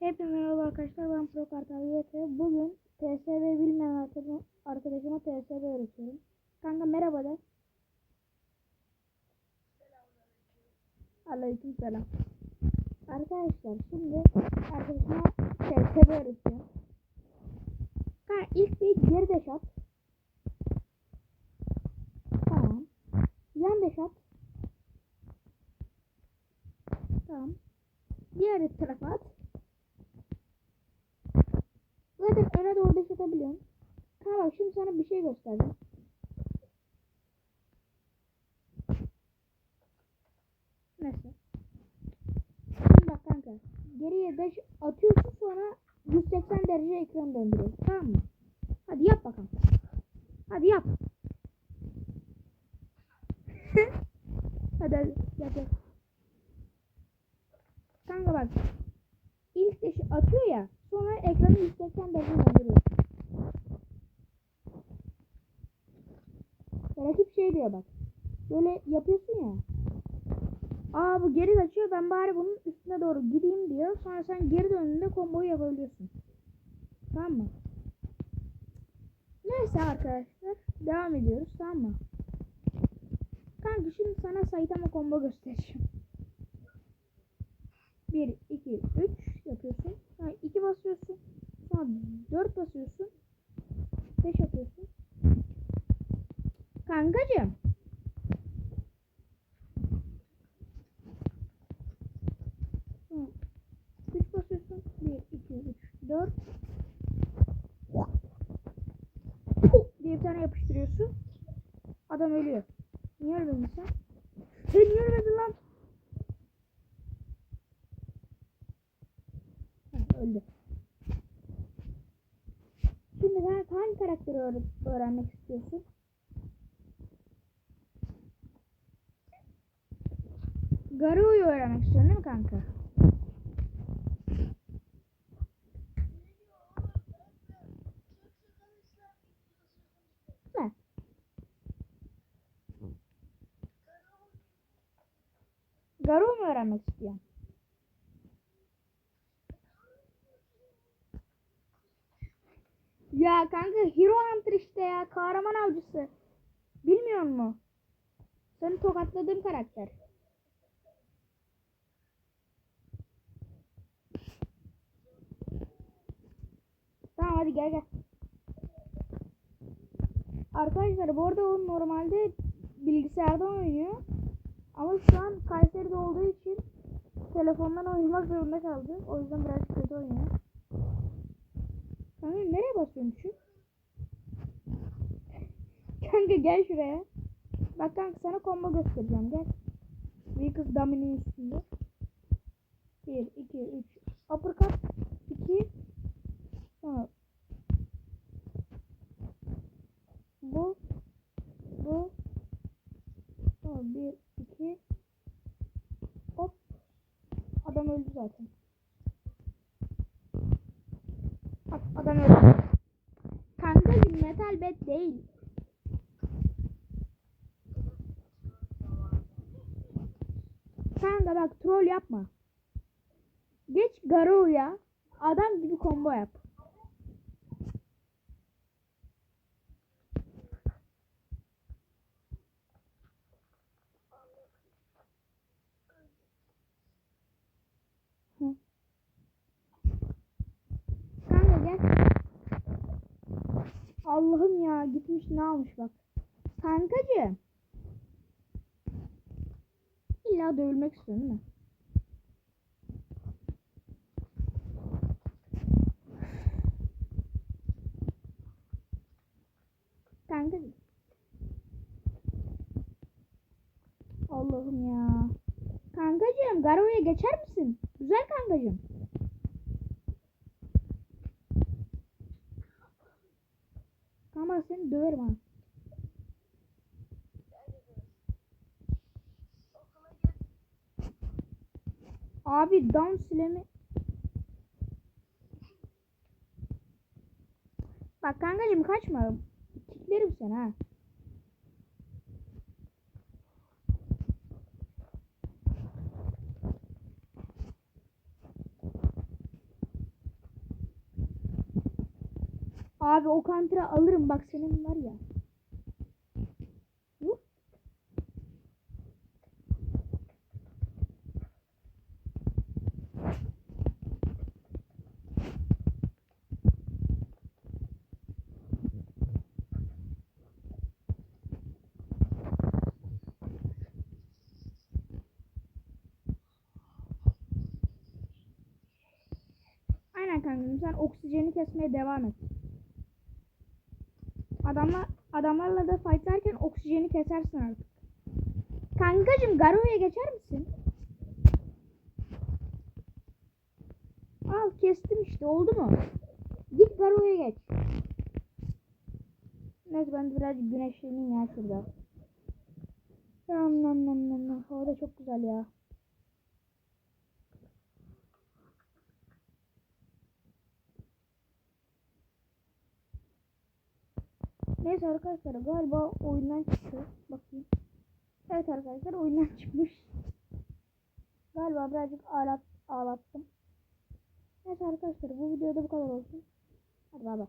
Hepinize merhaba arkadaşlar ben Pro Kartal YT. Bugün TSB bilmeyen arkadaşıma, TSB öğretiyorum. Kanka merhaba de. Aleyküm selam. Arkadaşlar şimdi arkadaşıma TSB öğreteceğim. Kanka ilk bir geri deş at. Tamam. Yan deş at. Tamam. Diğer tarafa at. Zaten öne doğru deş atabiliyorum. Kanka bak şimdi sana bir şey göstereceğim. Neyse. Şimdi bak kanka. Geriye deş atıyorsun sonra 180 derece ekran döndürüyorsun. Tamam mı? Hadi yap bakalım. Hadi yap. hadi hadi yap yap. Kanka bak. İlk deşi atıyor ya. Sonra ekranı 180 derece döndürüyor. Şey diyor bak. Böyle yapıyorsun ya. Aa bu geri kaçıyor. Ben bari bunun üstüne doğru gideyim diyor. Sonra sen geri döndüğünde komboyu yapabiliyorsun. Tamam mı? Neyse arkadaşlar. Devam ediyoruz. Tamam mı? Kanka şimdi sana Saitama combo göstereceğim. 1, 2, 3 yapıyorsun. Sonra 2 basıyorsun. Sonra 4 basıyorsun. 5 yapıyorsun. Kankacığım. 3 basıyorsun. 1, 2, 3, 4. diye bir tane yapıştırıyorsun. Adam ölüyor. Niye ölmedin sen? Sen niye ölmedin lan? Öldü. Şimdi sen hangi karakteri öğre- öğrenmek istiyorsun? Garu'yu öğrenmek istiyorsun değil mi kanka? Garu mu öğrenmek istiyorsun? Ya kanka Hero Hunter işte ya. Kahraman avcısı. Bilmiyor musun? Seni tokatladığım karakter. Tamam hadi gel gel. Arkadaşlar bu arada o normalde bilgisayardan oynuyor. Ama şu an Kayseri'de olduğu için telefondan oynamak zorunda kaldı. O yüzden biraz kötü oynuyor. Kanka nereye basıyorsun şu? Kanka gel şuraya. Bak kanka sana combo göstereceğim gel. Bir kız daminin üstünde. 1, 2, 3. Uppercut. 2. Sonra. Bu. Bu. Sonra 1, 2. Hop. Adam öldü zaten. Bak adam öldü. Kankacım metal bed değil. Kanka bak troll yapma. Geç Garou'ya adam gibi combo yap. Hı. Kanka gel. Allah'ım ya gitmiş ne almış bak. Kankacığım. İlla dövülmek istiyorsun değil mi? Kankacığım. Allah'ım ya. Kankacığım Garo'ya geçer misin? Güzel kankacığım. Ama seni döverim ha. Abi down silemi. Bak kankacığım kaçma. Kiklerim seni ha. Abi o kantıra alırım bak senin var ya. Aynen kankam sen oksijeni kesmeye devam et. Adamlar adamlarla da fightlarken oksijeni kesersin artık. Kankacım Garo'ya geçer misin? Al kestim işte oldu mu? Git Garo'ya geç. Neyse ben birazcık güneşleneyim ya şurada. Nam nam nam nam nam. Hava da çok güzel ya. Neyse arkadaşlar galiba oyundan çıktı. Bakayım. Evet arkadaşlar oyundan çıkmış. Galiba birazcık ağlat, ağlattım. Neyse arkadaşlar bu videoda bu kadar olsun. Hadi bay.